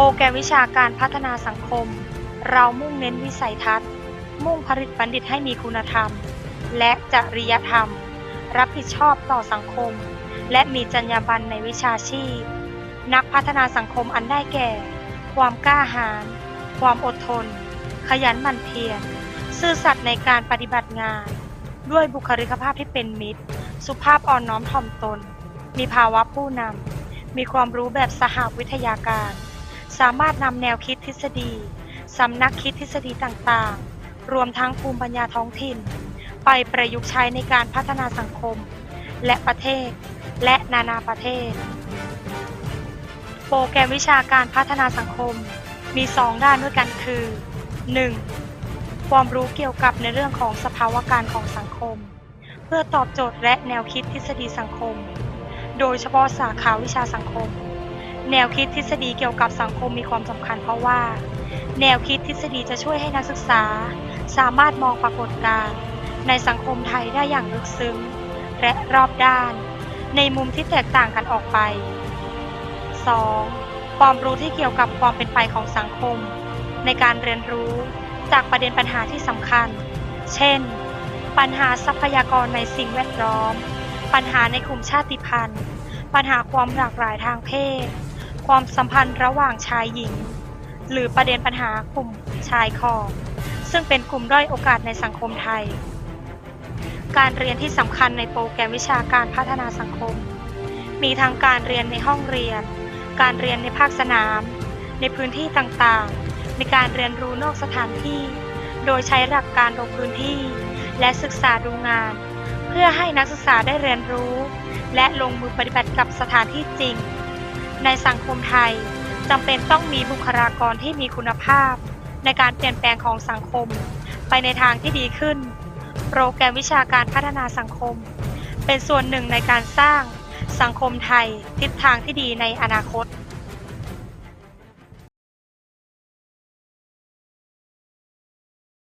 รแกรมวิชาการพัฒนาสังคม เรามุ่งเน้นวิสัยทัศน์ มุ่งผลิตบัณฑิตให้มีคุณธรรม และจริยธรรม รับผิดชอบต่อสังคม และมีจรรยาบรรณในวิชาชีพ นักพัฒนาสังคมอันได้แก่ ความกล้าหาญความอดทน ขยันหมั่นเพียรซื่อสัตย์ในการปฏิบัติงาน ด้วยบุคลิกภาพที่เป็นมิตร สุภาพอ่อนน้อมถ่อมตน มีภาวะผู้นำมีความรู้แบบสหวิทยาการ สามารถนำแนวคิดทฤษฎีสำนักคิดทฤษฎีต่างๆ รวมทั้งภูมิปัญญาท้องถิ่น ไปประยุกต์ใช้ในการพัฒนาสังคม และประเทศ และนานาประเทศ โปรแกรมวิชาการพัฒนาสังคมมี 2 ด้านด้วยกันคือ 1. ความรู้เกี่ยวกับในเรื่องของสภาวะการของสังคม เพื่อตอบโจทย์และแนวคิดทฤษฎีสังคม โดยเฉพาะสาขาวิชาสังคม แนวคิดทฤษฎีเกี่ยวกับสังคมมีความสำคัญเพราะว่า แนวคิดทฤษฎีจะช่วยให้นักศึกษา สามารถมองปรากฏการณ์ในสังคมไทยได้อย่างลึกซึ้ง และรอบด้าน ในมุมที่แตกต่างกันออกไป 2. ความรู้ที่เกี่ยวกับความเป็นไปของสังคม ในการเรียนรู้จากประเด็นปัญหาที่สำคัญ เช่น ปัญหาทรัพยากรในสิ่งแวดล้อม ปัญหาในกลุ่มชาติพันธุ์ ปัญหาความหลากหลายทางเพศ ความสัมพันธ์ระหว่างชายหญิง หรือประเด็นปัญหากลุ่มชายขอบซึ่งเป็นกลุ่มด้อยโอกาสในสังคมไทย การเรียนที่สำคัญในโปรแกรมวิชาการพัฒนาสังคม มีทั้งการเรียนในห้องเรียน การเรียนในภาคสนาม ในพื้นที่ต่างๆ ในการเรียนรู้นอกสถานที่ โดยใช้หลักการลงพื้นที่ และศึกษาดูงาน เพื่อให้นักศึกษาได้เรียนรู้ และลงมือปฏิบัติกับสถานที่จริง ในสังคมไทยจำเป็นต้องมีบุคลากรที่มีคุณภาพ ในการเปลี่ยนแปลงของสังคม ไปในทางที่ดีขึ้น โปรแกรมวิชาการพัฒนาสังคม เป็นส่วนหนึ่งในการสร้างสังคมไทยทิศทางที่ดีในอนาคต